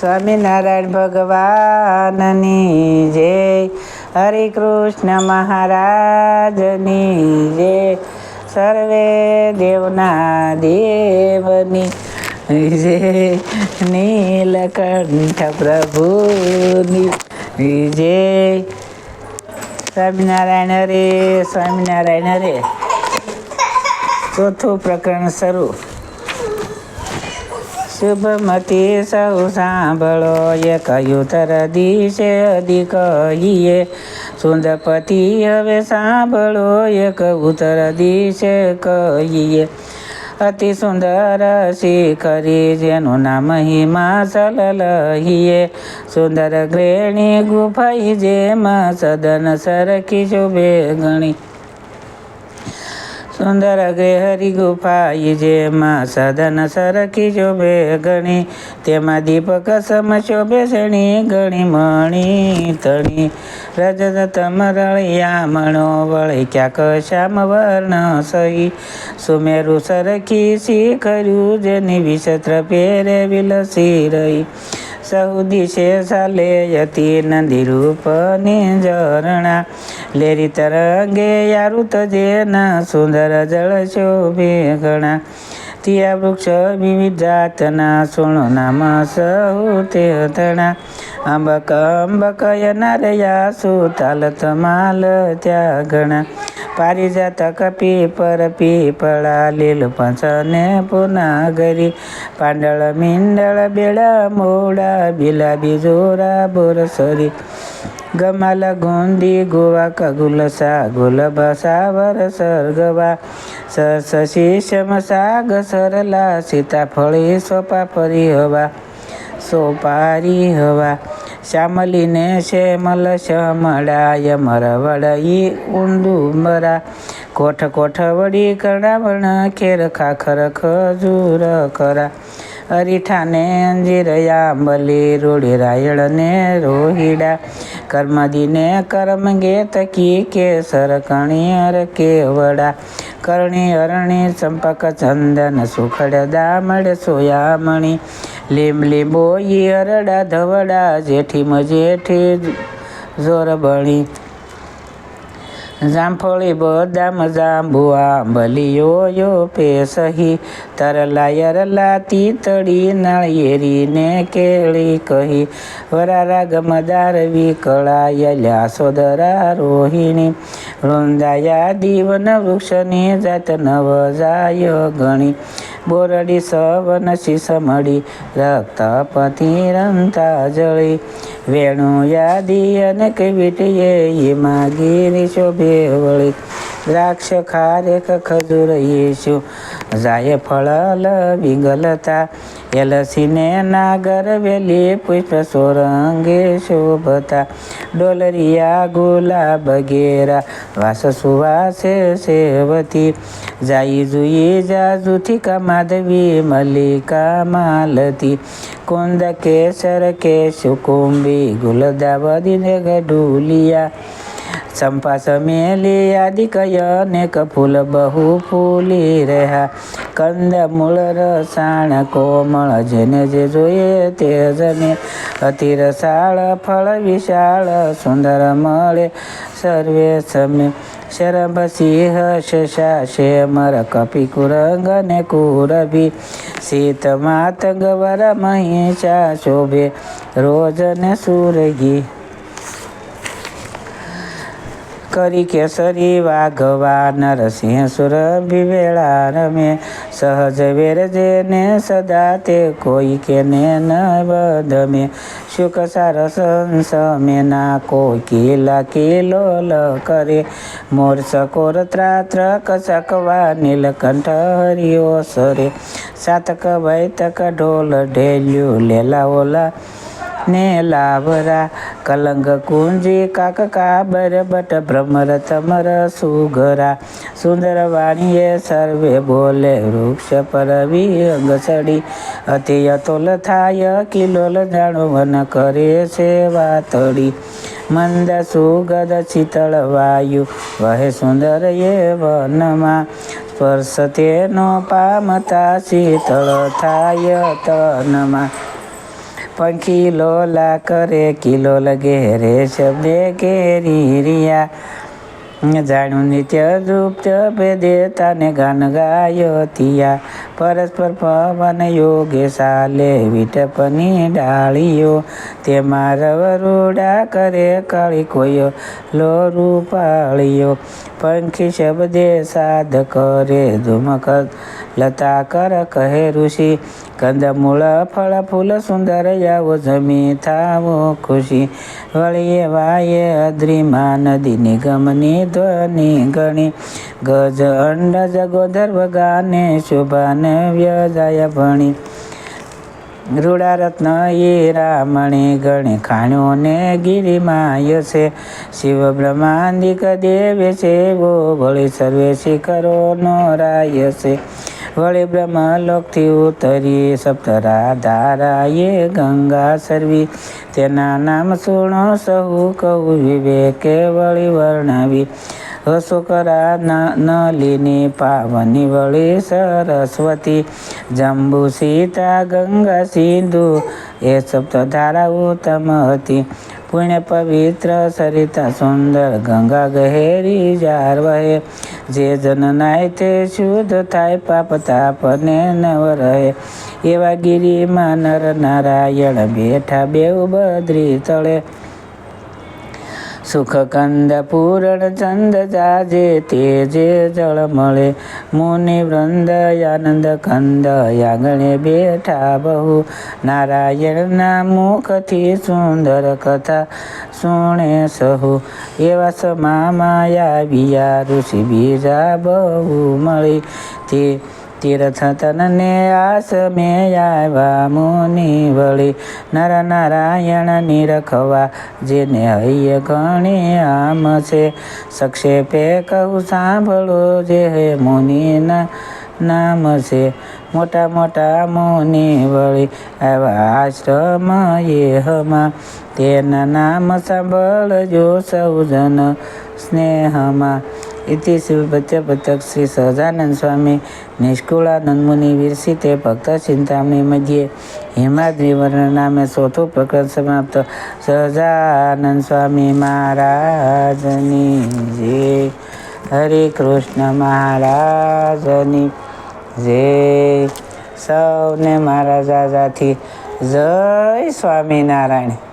સ્વામિનારાયણ ભગવાનની જય. હરે કૃષ્ણ મહારાજની જય. સર્વે દેવના દેવની જય. નીલકંઠ પ્રભુની જય. સ્વામિનારાયણ હરે સ્વામિનારાયણ હરે. ચોથું પ્રકરણ શરૂ. શુભમતી સૌ સાંભળો એ કહ્યું તર દિશે અધિક કહીએ સુંદરપતિ હવે સાંભળો. એક ઉત્તર દિશે કહીએ, અતિ સુંદર શિખરી જેનું નામ હિમાચલ લહીએ. સુંદર ગ્રેણી ગુફાઈ જેમાં સદન સરખી શોભે ગણી સુંદર હરી ગુફાઈ જેમાં સદન સરખી શોભે ગણી, તેમાં દીપક સમ શોભે શણી, ગણી, મણી, તણી. રજત તમરળિયા મણો વળી ક્યાંક શ્યામ વર્ણ સહી. સુમેરુ સરખી શીખર્યું જેની વિચત્ર પેરે વિલસી રહી. સહુ દિશે ચાલે યતી નદી રૂપની ઝરણા. લેરી તરંગે યારુત જેના સુંદર જળ શોભે ઘણા. તિયા વૃક્ષ વિવિધ જાતના સોણો નામ સહુ તે તણા આંબક અંબક યનારયા સુતાલ તમાલ ત્યાં पारिजात कपी परपी पळाले लोपांचने पुन्हा घरी पांडळ मिंडळ बिळा मोडा बिला बिजोरा बोरसरी. गमाल गोंदी गोवा कगुलसा गुलबसावर सर्गवा सरसशी शमसाग सरला सीताफळी सोपापरी हवा. सोपारी हवा. શ્યામલીને શ્યામલ, શ્યામળાય મરવડ ઈ ઊંડુ મરા. કોઠ કોઠ વડી કરણાવણ, ખેર, ખાખર, ખજૂર, ખરા. અરીઠાને અંજીરયા બલી રોડી રાયળને રોહિડા. કર્મદીને કરમગે તકી કેસર, કણિયર, કેવડા. કરણી અરણી, ચંપક, ચંદન, સુખડ, દામડ, સોયામણી. લીમ યરડા અરડા ધવડા, જેઠી મજેઠી જોર ભણી. જામફળી, બદામ જાંબુઆ આંબલીઓ, યો પેસહી. તરલા યરલા તીતળી નાળિયેરીને કેળી કહી. વરારા ગમદાર વિકળા યલ્યા સોદરા રોહિણી. વૃંદાયા દીવન વૃક્ષની જાત નવ જાય ગણી. બોરડી સવન શીસમડી રક્તપતિ રંતા જળી. વેણુ યાદી અને કવિટીએ એમાં ગીરી શોભે વળી. દ્રાક્ષ ખારેક ખજૂર યેશુ જાય ફળ વિંગલતા. એલસીને નાગર વેલી પુષ્પ સોરંગે શોભતા. डोलरिया गुलाब घेरा. वास सुवासे सेवती जाई जुई जाजुती का माधवी मलिका मालती. कुंद केसर केश कुंबी गुलदावदी गडुलिया ચંપા ચમેલી આદિ કયનેક ફૂલ બહુ ફૂલી રહ્યા. કંદ, મૂળ, રસાણ, કોમળ, જેને જે જોઈએ તે જને અતિ રસાળ ફળ, વિશાળ, સુંદર, મળે સર્વે સમે. શરભ, સિંહ, શશા, શેમર, કપિ, કુરંગ ને કુરભી. શીત માતંગ વર મહિષા, શોભે. રોજ ને સુરગી કરી કેસરી વાઘવા નરસિંહ સુર વિવેળા રમે. સહજ વેરજે ને સદા તે કોઈ કેને ન બદમે શુક સારસ સમેના કોઈ કિલા કિલોલ કરે. મોર સકોર ત્રાત્ર કસકવા નીલકંઠ હરિયો સરે. સાતક વૈતક ઢોલ ઢેલ્યું લેલા ઓલા ને લાવરા કલંગ કુંજી કાક કાબર બટ ભ્રમર તમર સુગરા સુંદર વાણીએ સર્વે બોલે વૃક્ષ પર અંગ સડી. અતિ અતોલ થાય કિલોલ જાણવન કરે છે વાતડી. મંદ સુગદ શીતળ વાયુ વહે સુંદર એ વનમાં. સ્પર્શ તેનો પામતા શીતળ થાય તનમાં. પંખી લોલા કરે કિલોલ ઘેરે શબ્દે કેરી રિયા. જાણું નિત્ય રૂપ જપે દેતા ને ગાન ગાયો તિયા. પરસ્પર પવન યોગે સાલે વિટપની ડાળીઓ. તેમાં રવરૂડા કરે કાળી કોયો લો રૂપાળીઓ પંખી શબ્દે સાધ કરે ધુમક. લતા કર કહે ઋષિ, કંદમૂળ ફળ ફૂલ સુંદર આવો જમી થાવો ખુશી. વળીએ વાયે અદ્રિમા નદી નિગમની ધ્વનિ ગણી. ગજ અંડજ ગોધર્વ ગાને શોભાને વ્યજાય ભણી. રૂડા રત્ન એ રામણી ગણી ખાણ્યો ને ગિરિમાય છે. શિવ બ્રહ્માંડિક દેવે છે, વો વળી સર્વે શિખરો નો રાય છે. વળી બ્રહ્મલોકથી ઉતરી સપ્તરા ધારાએ ગંગા સરવી. તેના નામ સુણો સહુ કહું વિવેકે વળી વર્ણવી. હસુકરા નલિની પાવની વળી સરસ્વતી, જંબુ સીતા, ગંગા સિંધુ, એ સપ્તધારા ઉત્તમ હતી. પુણ્ય પવિત્ર સરિતા સુંદર ગંગા ગહેરી જાર વહે. જે જન નાય તે શુદ્ધ થાય, પાપ તાપને નવ રહે. એવા ગિરિમાં નર નારાયણ બેઠા બેઉ બદ્રી તળે. સુખ કંદ પૂરણ ચંદ જાજે તેજે જળ મળે મુનિ વૃંદ આનંદ કંદ આંગણે બેઠા બહુ નારાયણના મુખથી સુંદર કથા સુણે સહુ એવા સમામાં આવ્યા ઋષિ બીજા બહુ મળી તે તીર્થ તનને આસ મે આવ્યા મુનિ વળી નર નારાયણ નિરખવા જેને હૈય ઘણી આમ છે. સક્ષેપે કહું સાંભળો જે હે મુનિના નામ છે. મોટા મોટા મુનિ વળી આવ્યા આશ્રમ એહમાં તેના નામ સાંભળજો સૌજન સ્નેહમાં. ઇતિ શિવભત્યપતક શ્રી સહજાનંદ સ્વામી નિષ્કુળાનંદ મુનિ વિરસિતે ભક્ત ચિંતામણી મધ્યે હિમાદ્રિવર્ણ નામે ચોથું પ્રકરણ સમાપ્ત. સહજાનંદ સ્વામી મહારાજની જય હરે કૃષ્ણ મહારાજની જય સૌને દાદાથી જય સ્વામિનારાયણ.